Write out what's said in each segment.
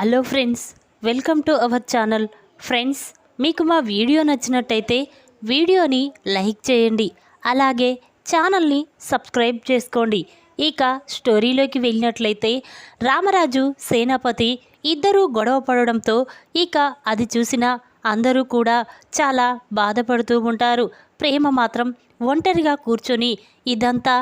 Hello friends welcome to our channel. Friends మీకు మా video నచ్చినట్టయితే వీడియోని లైక్ చేయండి. అలాగే ఛానల్ని సబ్స్క్రైబ్ చేసుకోండి. ఇక స్టోరీలోకి వెళ్ళినట్లయితే రామరాజు సేనాపతి ఇద్దరూ గొడవ పడడంతో ఇక అది చూసిన అందరూ కూడా చాలా బాధపడుతూ ఉంటారు. ప్రేమ మాత్రం ఒంటరిగా కూర్చొని ఇదంతా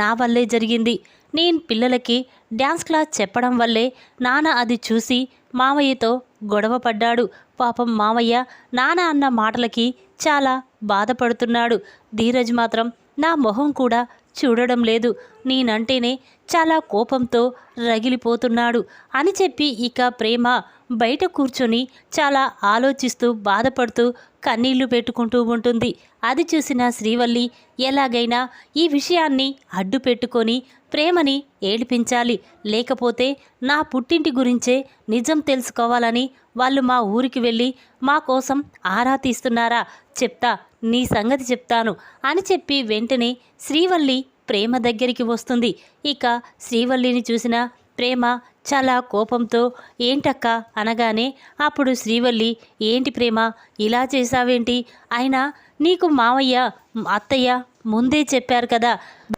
నా వల్లే జరిగింది. నేను పిల్లలకి డ్యాన్స్ క్లాస్ చెప్పడం వల్లే నాన్న అది చూసి మామయ్యతో గొడవ పడ్డాడు. పాపం మామయ్య నాన్న అన్న మాటలకి చాలా బాధపడుతున్నాడు. ధీరజ్ మాత్రం నా మొహం కూడా చూడడం లేదు. నేనంటేనే చాలా కోపంతో రగిలిపోతున్నాడు అని చెప్పి ఇక ప్రేమ బయట కూర్చొని చాలా ఆలోచిస్తూ బాధపడుతూ కన్నీళ్ళు పెట్టుకుంటూ ఉంటుంది. అది చూసిన శ్రీవల్లి ఎలాగైనా ఈ విషయాన్ని అడ్డు పెట్టుకొని ప్రేమని ఏడిపించాలి. లేకపోతే నా పుట్టింటి గురించే నిజం తెలుసుకోవాలని వాళ్ళు మా ఊరికి వెళ్ళి మా కోసం ఆరా తీస్తున్నారా? చెప్తా నీ సంగతి చెప్తాను అని చెప్పి వెంటనే శ్రీవల్లి ప్రేమ దగ్గరికి వస్తుంది. ఇక శ్రీవల్లిని చూసిన ప్రేమ చాలా కోపంతో ఏంటక్క? అనగానే అప్పుడు శ్రీవల్లి ఏంటి ప్రేమ? ఇలా చేశావేంటి? అయినా నీకు మావయ్య అత్తయ్య ముందే చెప్పారు కదా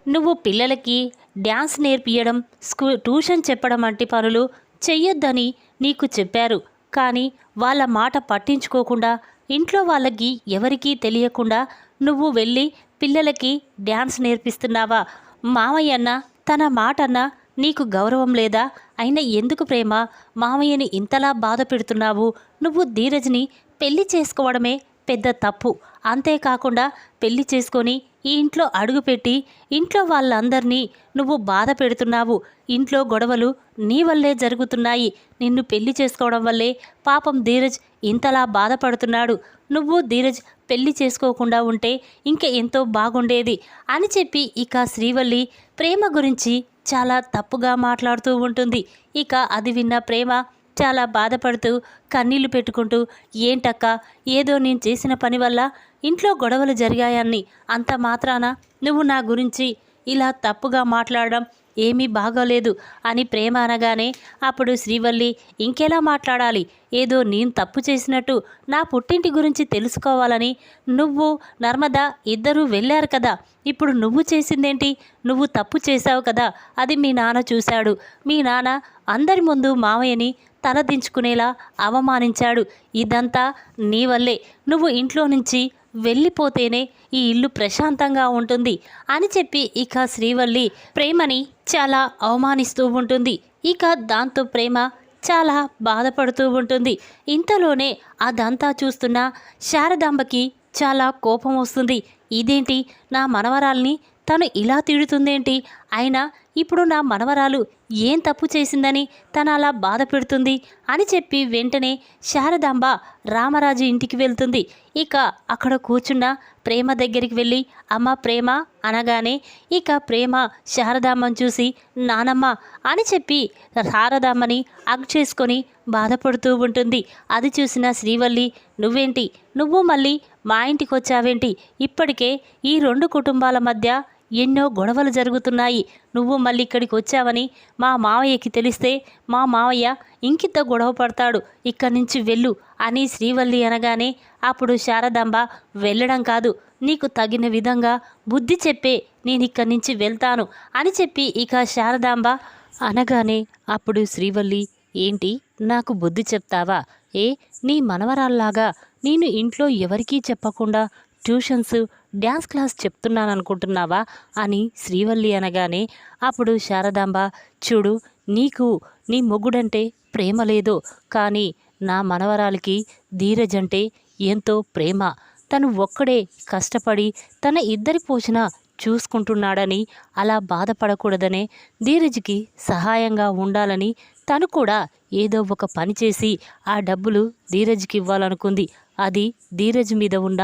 నువ్వు పిల్లలకి డ్యాన్స్ నేర్పియడం స్కూ ట్యూషన్ చెప్పడం వంటి పనులు చెయ్యొద్దని నీకు చెప్పారు. కానీ వాళ్ళ మాట పట్టించుకోకుండా ఇంట్లో వాళ్ళకి ఎవరికీ తెలియకుండా నువ్వు వెళ్ళి పిల్లలకి డ్యాన్స్ నేర్పిస్తున్నావా? మామయ్యన్న తన మాటన్న నీకు గౌరవం లేదా? అయినా ఎందుకు ప్రేమ? మామయ్యని ఇంతలా బాధ పెడుతున్నావు? నువ్వు ధీరజ్ని పెళ్ళి చేసుకోవడమే పెద్ద తప్పు. అంతేకాకుండా పెళ్ళి చేసుకొని ఈ ఇంట్లో అడుగుపెట్టి ఇంట్లో వాళ్ళందరినీ నువ్వు బాధ పెడుతున్నావు. ఇంట్లో గొడవలు నీ వల్లే జరుగుతున్నాయి. నిన్ను పెళ్ళి చేసుకోవడం వల్లే పాపం ధీరజ్ ఇంతలా బాధపడుతున్నాడు. నువ్వు ధీరజ్ పెళ్ళి చేసుకోకుండా ఉంటే ఇంకా ఎంతో బాగుండేది అని చెప్పి ఇక శ్రీవల్లి ప్రేమ గురించి చాలా తప్పుగా మాట్లాడుతూ ఉంటుంది. ఇక అది విన్న ప్రేమ చాలా బాధపడుతూ కన్నీళ్ళు పెట్టుకుంటూ ఏంటక్క? ఏదో నేను చేసిన పని వల్ల ఇంట్లో గొడవలు జరిగాయని అంత మాత్రాన నువ్వు నా గురించి ఇలా తప్పుగా మాట్లాడడం ఏమీ బాగోలేదు అని ప్రేమ అనగానే అప్పుడు శ్రీవల్లి ఇంకెలా మాట్లాడాలి? ఏదో నేను తప్పు చేసినట్టు నా పుట్టింటి గురించి తెలుసుకోవాలని నువ్వు నర్మద ఇద్దరూ వెళ్ళారు కదా. ఇప్పుడు నువ్వు చేసిందేంటి? నువ్వు తప్పు చేశావు కదా. అది మీ నాన్న చూశాడు. మీ నాన్న అందరి ముందు మావయ్యని తలదించుకునేలా అవమానించాడు. ఇదంతా నీ వల్లే. నువ్వు ఇంట్లో నుంచి వెళ్ళిపోతేనే ఈ ఇల్లు ప్రశాంతంగా ఉంటుంది అని చెప్పి ఇక శ్రీవల్లి ప్రేమని చాలా అవమానిస్తూ ఉంటుంది. ఇక దాంతో ప్రేమ చాలా బాధపడుతూ ఉంటుంది. ఇంతలోనే అదంతా చూస్తున్న శారదాంబకి చాలా కోపం వస్తుంది. ఇదేంటి నా మనవరాల్ని తను ఇలా తిడుతుందేంటి? అయినా ఇప్పుడు నా మనవరాలు ఏం తప్పు చేసిందని తన అలా బాధ పెడుతుంది అని చెప్పి వెంటనే శారదాంబ రామరాజు ఇంటికి వెళ్తుంది. ఇక అక్కడ కూర్చున్న ప్రేమ దగ్గరికి వెళ్ళి అమ్మ ప్రేమ అనగానే ఇక ప్రేమ శారదామ్మను చూసి నానమ్మ అని చెప్పి శారదామ్మని అగ్ చేసుకొని బాధపడుతూ ఉంటుంది. అది చూసిన శ్రీవల్లి నువ్వేంటి? నువ్వు మళ్ళీ మా ఇంటికి వచ్చావేంటి? ఇప్పటికే ఈ రెండు కుటుంబాల మధ్య ఎన్నో గొడవలు జరుగుతున్నాయి. నువ్వు మళ్ళీ ఇక్కడికి వచ్చావని మా మావయ్యకి తెలిస్తే మా మావయ్య ఇంకిత గొడవ పడతాడు. ఇక్కడి నుంచి వెళ్ళు అని శ్రీవల్లి అనగానే అప్పుడు శారదాంబ వెళ్ళడం కాదు. నీకు తగిన విధంగా బుద్ధి చెప్పే నేను ఇక్కడి నుంచి వెళ్తాను అని చెప్పి ఇక శారదాంబ అనగానే అప్పుడు శ్రీవల్లి ఏంటి? నాకు బుద్ధి చెప్తావా? ఏ? నీ మనవరాల్లాగా? నేను ఇంట్లో ఎవరికీ చెప్పకుండా ట్యూషన్స్ డ్యాన్స్ క్లాస్ చెప్తున్నాను అనుకుంటున్నావా అని శ్రీవల్లి అనగానే అప్పుడు శారదాంబ చూడు నీకు నీ మొగుడంటే ప్రేమ లేదు కానీ నా మనవరాలికి ధీరజ్ అంటే ఎంతో ప్రేమ. తను ఒక్కడే కష్టపడి తన ఇద్దరి పోషణ చూసుకుంటున్నాడని అలా బాధపడకూడదనే ధీరజ్కి సహాయంగా ఉండాలని తను కూడా ఏదో ఒక పని చేసి ఆ డబ్బులు ధీరజ్కి ఇవ్వాలనుకుంది అది ధీరజ్ మీద ఉన్న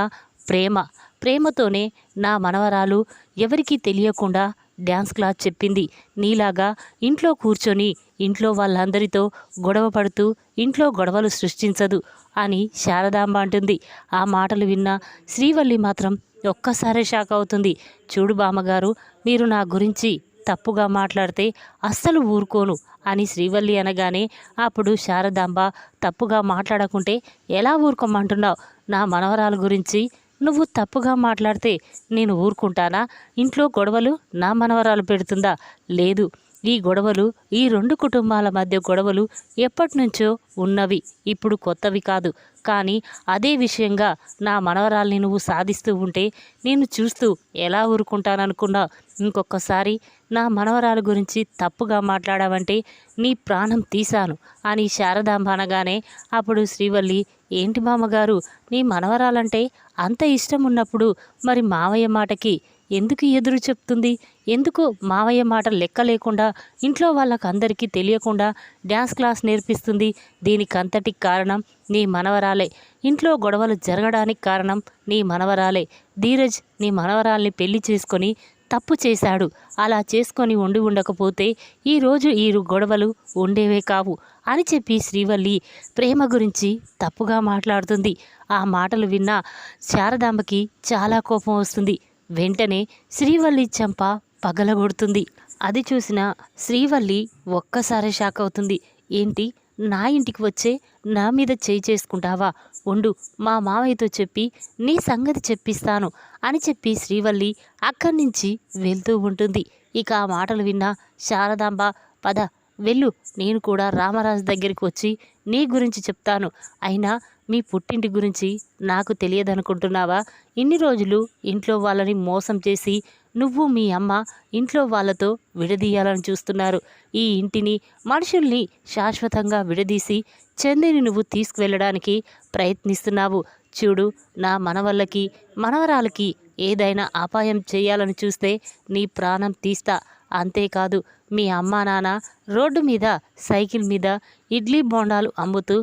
ప్రేమ. ప్రేమతోనే నా మనవరాలు ఎవరికీ తెలియకుండా డ్యాన్స్ క్లాస్ చెప్పింది. నీలాగా ఇంట్లో కూర్చొని ఇంట్లో వాళ్ళందరితో గొడవ పడుతూ ఇంట్లో గొడవలు సృష్టించదు అని శారదాంబ అంటుంది. ఆ మాటలు విన్న శ్రీవల్లి మాత్రం ఒక్కసారే షాక్ అవుతుంది. చూడు బామ్మగారు మీరు నా గురించి తప్పుగా మాట్లాడితే అస్సలు ఊరుకోను అని శ్రీవల్లి అనగానే అప్పుడు శారదాంబ తప్పుగా మాట్లాడకుంటే ఎలా ఊరుకోమంటున్నావు? నా మనవరాల గురించి నువ్వు తప్పుగా మాట్లాడితే నేను ఊరుకుంటానా? ఇంట్లో గొడవలు నా మనవరాలు పెడుతుందా? లేదు. ఈ గొడవలు ఈ రెండు కుటుంబాల మధ్య గొడవలు ఎప్పటినుంచో ఉన్నవి. ఇప్పుడు కొత్తవి కాదు. కానీ అదే విషయంగా నా మనవరాల్ని నువ్వు సాధిస్తూ ఉంటే నేను చూస్తూ ఎలా ఊరుకుంటాననుకున్నా? ఇంకొకసారి నా మనవరాల గురించి తప్పుగా మాట్లాడావంటే నీ ప్రాణం తీశాను అని శారదాంబ అనగానే అప్పుడు శ్రీవల్లి ఏంటి మామగారు? నీ మనవరాలంటే అంత ఇష్టం ఉన్నప్పుడు మరి మావయ్య మాటకి ఎందుకు ఎదురు చెప్తుంది? ఎందుకు మావయ్య మాట లెక్క లేకుండా ఇంట్లో వాళ్ళకందరికీ తెలియకుండా డ్యాన్స్ క్లాస్ నేర్పిస్తుంది? దీనికంతటికి కారణం నీ మనవరాలే. ఇంట్లో గొడవలు జరగడానికి కారణం నీ మనవరాలే. ధీరజ్ నీ మనవరాల్ని పెళ్ళి చేసుకొని తప్పు చేశాడు. అలా చేసుకొని ఉండి ఉండకపోతే ఈరోజు ఈ గొడవలు ఉండేవే కావు అని చెప్పి శ్రీవల్లి ప్రేమ గురించి తప్పుగా మాట్లాడుతుంది. ఆ మాటలు విన్న శారదాంబకి చాలా కోపం వస్తుంది. వెంటనే శ్రీవల్లి చంప పగలగొడుతుంది. అది చూసిన శ్రీవల్లి ఒక్కసారి షాక్ అవుతుంది. ఏంటి? నా ఇంటికి వచ్చే నా మీద చేయి చేసుకుంటావా? ఉండు మా మావయ్యతో చెప్పి నీ సంగతి చెప్పిస్తాను అని చెప్పి శ్రీవల్లి అక్కడి నుంచి వెళ్తూ ఉంటుంది. ఇక ఆ మాటలు విన్న శారదాంబ పద వెళ్ళు నేను కూడా రామరాజు దగ్గరికి వచ్చి నీ గురించి చెప్తాను. అయినా మీ పుట్టింటి గురించి నాకు తెలియదనుకుంటున్నావా? ఇన్ని రోజులు ఇంట్లో వాళ్ళని మోసం చేసి నువ్వు మీ అమ్మ ఇంట్లో వాళ్ళతో విడదీయాలని చూస్తున్నారు. ఈ ఇంటిని మనుషుల్ని శాశ్వతంగా విడదీసి చందిని నువ్వు తీసుకువెళ్ళడానికి ప్రయత్నిస్తున్నావు. చూడు నా మనవళ్ళకి మనవరాలకి ఏదైనా అపాయం చేయాలని చూస్తే నీ ప్రాణం తీస్తా. అంతేకాదు మీ అమ్మా నాన్న రోడ్డు మీద సైకిల్ మీద ఇడ్లీ బోండాలు అమ్ముతూ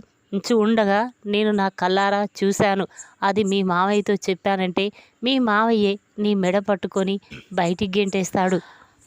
ఉండగా నేను నా కల్లారా చూశాను. అది మీ మావయ్యతో చెప్పానంటే మీ మావయ్యే నీ మెడ పట్టుకొని బయటికి గెంటేస్తాడు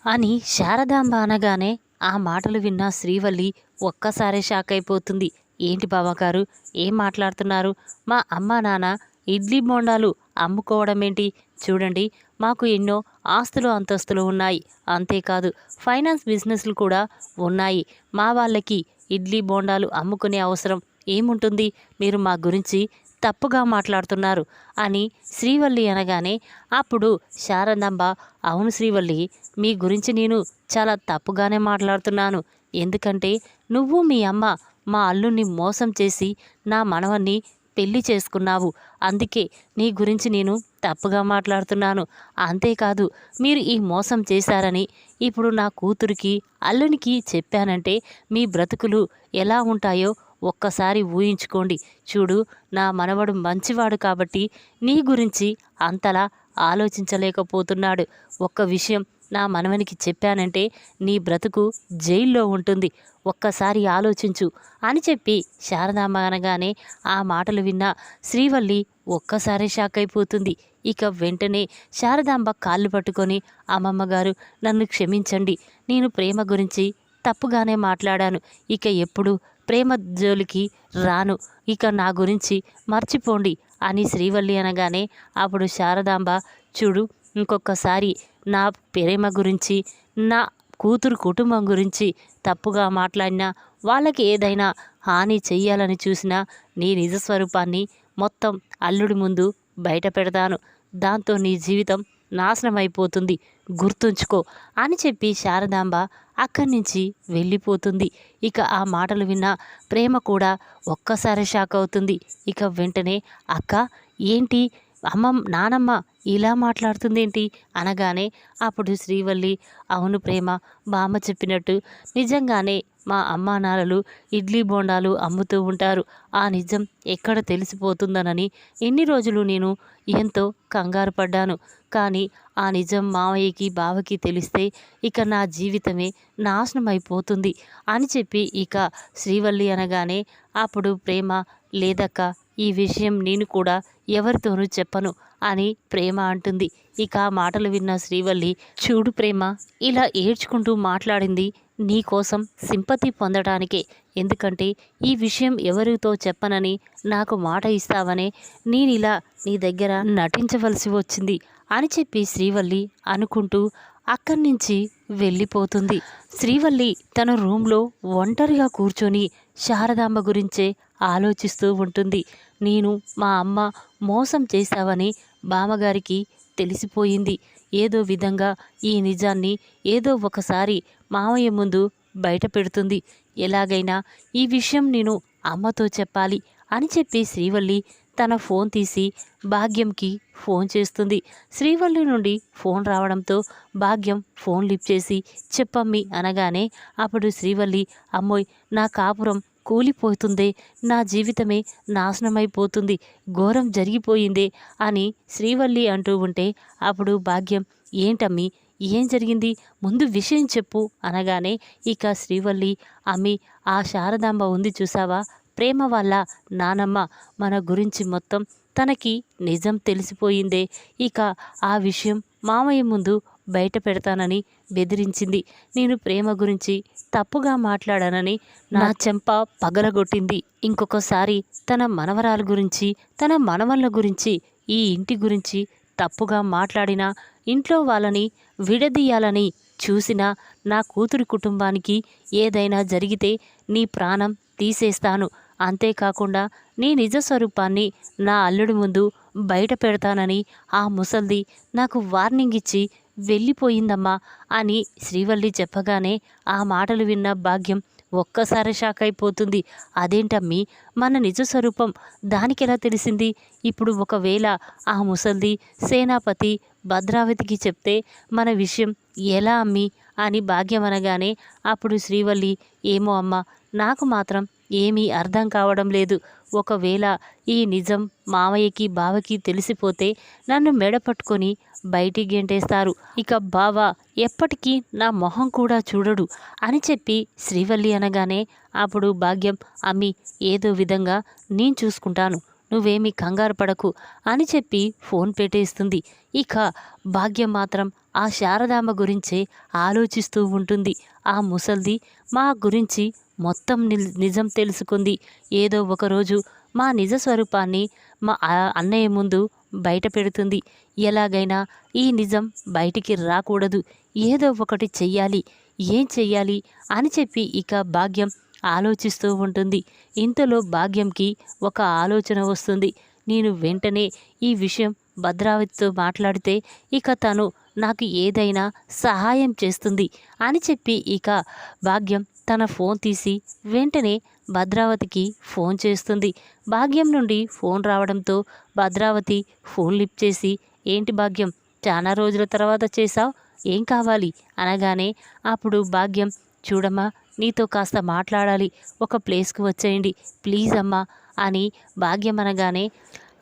అని శారదాంబ అనగానే ఆ మాటలు విన్న శ్రీవల్లి ఒక్కసారే షాక్ అయిపోతుంది ఏంటి బావగారు ఏం మాట్లాడుతున్నారు? మా అమ్మ నాన్న ఇడ్లీ బోండాలు అమ్ముకోవడం ఏంటి చూడండి మాకు ఎన్నో ఆస్తులు అంతస్తులు ఉన్నాయి. అంతేకాదు ఫైనాన్స్ బిజినెస్లు కూడా ఉన్నాయి. మా వాళ్ళకి ఇడ్లీ బోండాలు అమ్ముకునే అవసరం ఏముంటుంది? మీరు మా గురించి తప్పుగా మాట్లాడుతున్నారు అని శ్రీవల్లి అనగానే అప్పుడు శారదాంబ అవును శ్రీవల్లి మీ గురించి నేను చాలా తప్పుగానే మాట్లాడుతున్నాను. ఎందుకంటే నువ్వు మీ అమ్మ మా అల్లుణ్ణి మోసం చేసి నా మనవన్ని పెళ్ళి చేసుకున్నావు. అందుకే నీ గురించి నేను తప్పుగా మాట్లాడుతున్నాను. అంతేకాదు మీరు ఈ మోసం చేశారని ఇప్పుడు నా కూతురికి అల్లునికి చెప్పానంటే మీ బ్రతుకులు ఎలా ఉంటాయో ఒక్కసారి ఊహించుకోండి. చూడు నా మనవడు మంచివాడు కాబట్టి నీ గురించి అంతలా ఆలోచించలేకపోతున్నాడు. ఒక్క విషయం నా మనవనికి చెప్పానంటే నీ బ్రతుకు జైల్లో ఉంటుంది. ఒక్కసారి ఆలోచించు అని చెప్పి శారదాంబ అనగానే ఆ మాటలు విన్న శ్రీవల్లి ఒక్కసారి షాక్ అయిపోతుంది. ఇక వెంటనే శారదాంబ కాళ్ళు పట్టుకొని అమ్మమ్మ గారు నన్ను క్షమించండి. నేను ప్రేమ గురించి తప్పుగానే మాట్లాడాను. ఇక ఎప్పుడు ప్రేమ జోలికి రాను. ఇక నా గురించి మర్చిపోండి అని శ్రీవల్లి అనగానే అప్పుడు శారదాంబ చూడు ఇంకొకసారి నా ప్రేమ గురించి నా కూతురు కుటుంబం గురించి తప్పుగా మాట్లాడినా వాళ్ళకి ఏదైనా హాని చెయ్యాలని చూసినా నీ నిజ స్వరూపాన్ని మొత్తం అల్లుడి ముందు బయట పెడతాను. దాంతో నీ జీవితం నాశనం అయిపోతుంది గుర్తుంచుకో అని చెప్పి శారదాంబ అక్కడి నుంచి వెళ్ళిపోతుంది. ఇక ఆ మాటలు విన్న ప్రేమ కూడా ఒక్కసారి షాక్ అవుతుంది. ఇక వెంటనే అక్క ఏంటి? అమ్మ నానమ్మ ఇలా మాట్లాడుతుందేంటి? అనగానే అప్పుడు శ్రీవల్లి అవును ప్రేమ బామ్మ చెప్పినట్టు నిజంగానే మా అమ్మా నాన్నలు ఇడ్లీ బోండాలు అమ్ముతూ ఉంటారు. ఆ నిజం ఎక్కడ తెలిసిపోతుందనని ఎన్ని రోజులు నేను ఎంతో కంగారు పడ్డాను. కానీ ఆ నిజం మావయ్యకి బావకి తెలిస్తే ఇక నా జీవితమే నాశనం అయిపోతుంది అని చెప్పి ఇక శ్రీవల్లి అనగానే అప్పుడు ప్రేమ లేదక్క ఈ విషయం నేను కూడా ఎవరితోనూ చెప్పను అని ప్రేమ అంటుంది. ఇక ఆ మాటలు విన్న శ్రీవల్లి చూడు ప్రేమ ఇలా ఏడ్చుకుంటూ మాట్లాడింది నీ కోసం సింపతి పొందడానికే ఎందుకంటే ఈ విషయం ఎవరితో చెప్పనని నాకు మాట ఇస్తావనే నేను ఇలా నీ దగ్గర నటించవలసి వచ్చింది అని చెప్పి శ్రీవల్లి అనుకుంటూ అక్కడి నుంచి వెళ్ళిపోతుంది. శ్రీవల్లి తన రూమ్లో ఒంటరిగా కూర్చొని శారదాంబ గురించే ఆలోచిస్తూ ఉంటుంది. నేను మా అమ్మ మోసం చేశావని బామ్మగారికి తెలిసిపోయింది. ఏదో విధంగా ఈ నిజాన్ని ఏదో ఒకసారి మామయ్య ముందు బయట పెడుతుంది. ఎలాగైనా ఈ విషయం నేను అమ్మతో చెప్పాలి అని చెప్పి శ్రీవల్లి తన ఫోన్ తీసి భాగ్యంకి ఫోన్ చేస్తుంది. శ్రీవల్లి నుండి ఫోన్ రావడంతో భాగ్యం ఫోన్ లిఫ్ట్ చేసి చెప్పమ్మి అనగానే అప్పుడు శ్రీవల్లి అమ్మోయ్ నా కాపురం కూలిపోతుందే నా జీవితమే నాశనమైపోతుంది ఘోరం జరిగిపోయిందే అని శ్రీవల్లి అంటూ ఉంటే అప్పుడు భాగ్యం ఏంటమ్మి ఏం జరిగింది? ముందు విషయం చెప్పు అనగానే ఇక శ్రీవల్లి అమ్మి ఆ శారదాంబ ఉంది చూసావా? ప్రేమ వల్ల నానమ్మ మన గురించి మొత్తం తనకి నిజం తెలిసిపోయిందే. ఇక ఆ విషయం మామయ్య ముందు బయట పెడతానని బెదిరించింది. నేను ప్రేమ గురించి తప్పుగా మాట్లాడానని నా చెంప పగలగొట్టింది. ఇంకొకసారి తన మనవరాల గురించి తన మనవళ్ళ గురించి ఈ ఇంటి గురించి తప్పుగా మాట్లాడినా ఇంట్లో వాళ్ళని విడదీయాలని చూసినా నా కూతురి కుటుంబానికి ఏదైనా జరిగితే నీ ప్రాణం తీసేస్తాను. అంతేకాకుండా నీ నిజ స్వరూపాన్ని నా అల్లుడి ముందు బయట పెడతానని ఆ ముసల్ది నాకు వార్నింగ్ ఇచ్చి వెళ్ళిపోయిందమ్మా అని శ్రీవల్లి చెప్పగానే ఆ మాటలు విన్న భాగ్యం ఒక్కసారి షాక్ అయిపోతుంది. అదేంటమ్మి? మన నిజ స్వరూపం దానికెలా తెలిసింది? ఇప్పుడు ఒకవేళ ఆ ముసల్ది సేనాపతి భద్రావతికి చెప్తే మన విషయం ఎలా అమ్మి? అని భాగ్యం అనగానే అప్పుడు శ్రీవల్లి ఏమో అమ్మ నాకు మాత్రం ఏమీ అర్థం కావడం లేదు. ఒకవేళ ఈ నిజం మావయ్యకి బావకి తెలిసిపోతే నన్ను మెడ పట్టుకొని బయటికి గెంటేస్తారు. ఇక బావ ఎప్పటికీ నా మొహం కూడా చూడడు అని చెప్పి శ్రీవల్లి అనగానే అప్పుడు భాగ్యం అమ్మి ఏదో విధంగా నేను చూసుకుంటాను నువ్వేమీ కంగారు పడకు అని చెప్పి ఫోన్ పెట్టేస్తుంది. ఇక భాగ్యం మాత్రం ఆ శారదామ్మ గురించే ఆలోచిస్తూ ఉంటుంది. ఆ ముసల్ది మా గురించి మొత్తం నిల్- నిజం తెలుసుకుంది. ఏదో ఒకరోజు మా నిజ స్వరూపాన్ని మా అన్నయ్య ముందు బయట పెడుతుంది. ఎలాగైనా ఈ నిజం బయటికి రాకూడదు. ఏదో ఒకటి చెయ్యాలి. ఏం చెయ్యాలి అని చెప్పి ఇక భాగ్యం ఆలోచిస్తూ ఉంటుంది. ఇంతలో భాగ్యంకి ఒక ఆలోచన వస్తుంది. నేను వెంటనే ఈ విషయం భద్రావతితో మాట్లాడితే ఇక తను నాకు ఏదైనా సహాయం చేస్తుంది అని చెప్పి ఇక భాగ్యం తన ఫోన్ తీసి వెంటనే భద్రావతికి ఫోన్ చేస్తుంది. భాగ్యం నుండి ఫోన్ రావడంతో భద్రావతి ఫోన్ లిఫ్ట్ చేసి ఏంటి భాగ్యం? చాలా రోజుల తర్వాత చేశావు? ఏం కావాలి? అనగానే అప్పుడు భాగ్యం చూడమ్మా నీతో కాస్త మాట్లాడాలి. ఒక ప్లేస్కి వచ్చేయండి. ప్లీజ్ అమ్మా అని భాగ్యం అనగానే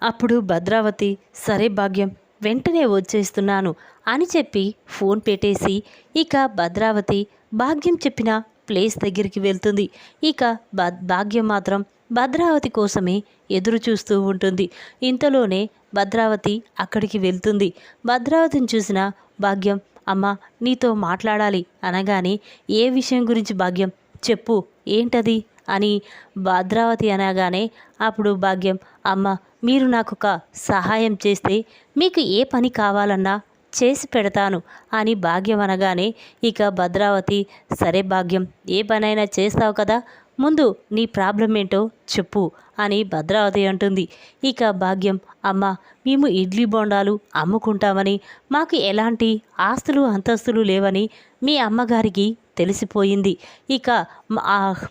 అప్పుడు భద్రావతి సరే భాగ్యం వెంటనే వచ్చేస్తున్నాను అని చెప్పి ఫోన్ పెట్టేసి ఇక భద్రావతి భాగ్యం చెప్పిన ప్లేస్ దగ్గరికి వెళ్తుంది. ఇక భాగ్యం మాత్రం భద్రావతి కోసమే ఎదురు చూస్తూ ఉంటుంది. ఇంతలోనే భద్రావతి అక్కడికి వెళ్తుంది. భద్రావతిని చూసిన భాగ్యం అమ్మ నీతో మాట్లాడాలి అనగానే ఏ విషయం గురించి భాగ్యం? చెప్పు ఏంటది? అని భద్రావతి అనగానే అప్పుడు భాగ్యం అమ్మ మీరు నాకు ఒక సహాయం చేస్తే మీకు ఏ పని కావాలన్నా చేసి పెడతాను అని భాగ్యం అనగానే ఇక భద్రావతి సరే భాగ్యం ఏ పనైనా చేస్తావు కదా ముందు నీ ప్రాబ్లం ఏంటో చెప్పు అని భద్రావతి అంటుంది. ఇక భాగ్యం అమ్మ మేము ఇడ్లీ బొండాలు అమ్ముకుంటామని మాకు ఎలాంటి ఆస్తులు అంతస్తులు లేవని మీ అమ్మగారికి తెలిసిపోయింది. ఇక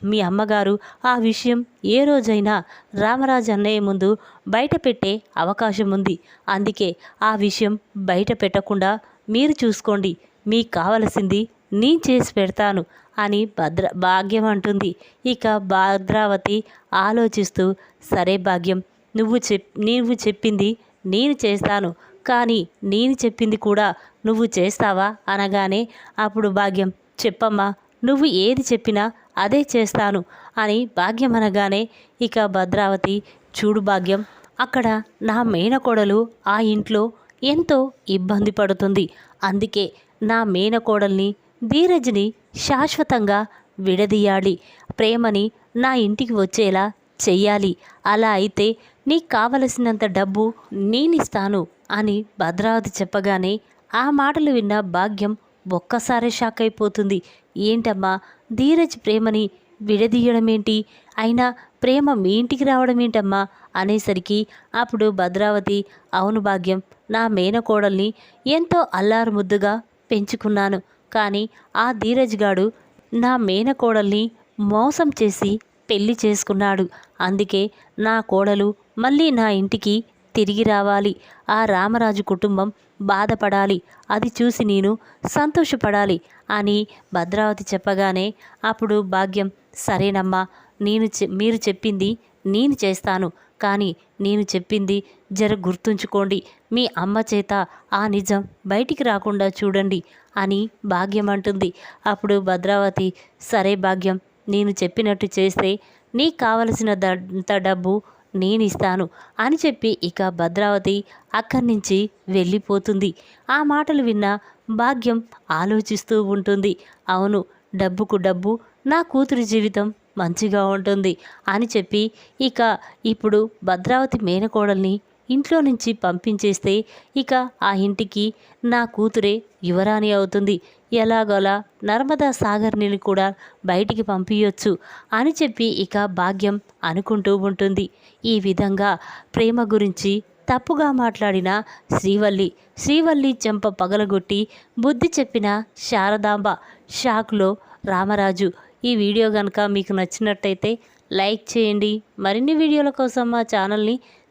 మీ అమ్మగారు ఆ విషయం ఏ రోజైనా రామరాజు అన్నయ్య ముందు బయట పెట్టే అవకాశం ఉంది. అందుకే ఆ విషయం బయట పెట్టకుండా మీరు చూసుకోండి. మీకు కావలసింది నేను చేసి పెడతాను అని భద్ర భాగ్యం అంటుంది. ఇక భద్రావతి ఆలోచిస్తూ సరే భాగ్యం నువ్వు చెప్ నువ్వు చెప్పింది నేను చేస్తాను. కానీ నేను చెప్పింది కూడా నువ్వు చేస్తావా? అనగానే అప్పుడు భాగ్యం చెప్పమ్మా నువ్వు ఏది చెప్పినా అదే చేస్తాను అని భాగ్యం అనగానే ఇక భద్రావతి చూడు భాగ్యం అక్కడ నా మేనకోడలు ఆ ఇంట్లో ఎంతో ఇబ్బంది పడుతుంది. అందుకే నా మేనకోడల్ని ధీరజ్ని శాశ్వతంగా విడదీయాలి. ప్రేమని నా ఇంటికి వచ్చేలా చెయ్యాలి. అలా అయితే నీకు కావలసినంత డబ్బు నేనిస్తాను అని భద్రావతి చెప్పగానే ఆ మాటలు విన్న భాగ్యం ఒక్కసారే షాక్ అయిపోతుంది ఏంటమ్మా? ధీరజ్ ప్రేమని విడదీయడం ఏంటి అయినా ప్రేమ మీ ఇంటికి రావడం ఏంటమ్మా అనేసరికి అప్పుడు భద్రావతి అవును భాగ్యం నా మేనకోడల్ని ఎంతో అల్లారు ముద్దుగా పెంచుకున్నాను. కానీ ఆ ధీరజ్ గాడు నా మేనకోడల్ని మోసం చేసి పెళ్ళి చేసుకున్నాడు. అందుకే నా కోడలు మళ్ళీ నా ఇంటికి తిరిగి రావాలి. ఆ రామరాజు కుటుంబం బాధపడాలి. అది చూసి నేను సంతోషపడాలి అని భద్రావతి చెప్పగానే అప్పుడు భాగ్యం సరేనమ్మా నేను చె- మీరు చెప్పింది నేను చేస్తాను. కానీ నేను చెప్పింది జర గుర్తుంచుకోండి. మీ అమ్మ చేత ఆ నిజం బయటికి రాకుండా చూడండి అని భాగ్యం అంటుంది. అప్పుడు భద్రావతి సరే భాగ్యం నేను చెప్పినట్టు చేస్తే నీకు కావలసిన దంత డబ్బు నేను ఇస్తాను అని చెప్పి ఇక భద్రావతి అక్కడి నుంచి వెళ్ళిపోతుంది. ఆ మాటలు విన్న భాగ్యం ఆలోచిస్తూ ఉంటుంది. అవును డబ్బుకు డబ్బు నా కూతురి జీవితం మంచిగా ఉంటుంది అని చెప్పి ఇక ఇప్పుడు భద్రావతి మేనకోడల్ని ఇంట్లో నుంచి పంపించేస్తే ఇక ఆ ఇంటికి నా కూతురే యువరాణి అవుతుంది. ఎలాగోలా నర్మదా సాగర్ని కూడా బయటికి పంపించొచ్చు అని చెప్పి ఇక భాగ్యం అనుకుంటూ ఉంటుంది. ఈ విధంగా ప్రేమ గురించి తప్పుగా మాట్లాడిన శ్రీవల్లి శ్రీవల్లి చెంప పగలగొట్టి బుద్ధి చెప్పిన శారదాంబ షాక్లో రామరాజు. ఈ వీడియో కనుక మీకు నచ్చినట్టయితే లైక్ చేయండి. మరిన్ని వీడియోల కోసం మా ఛానల్ని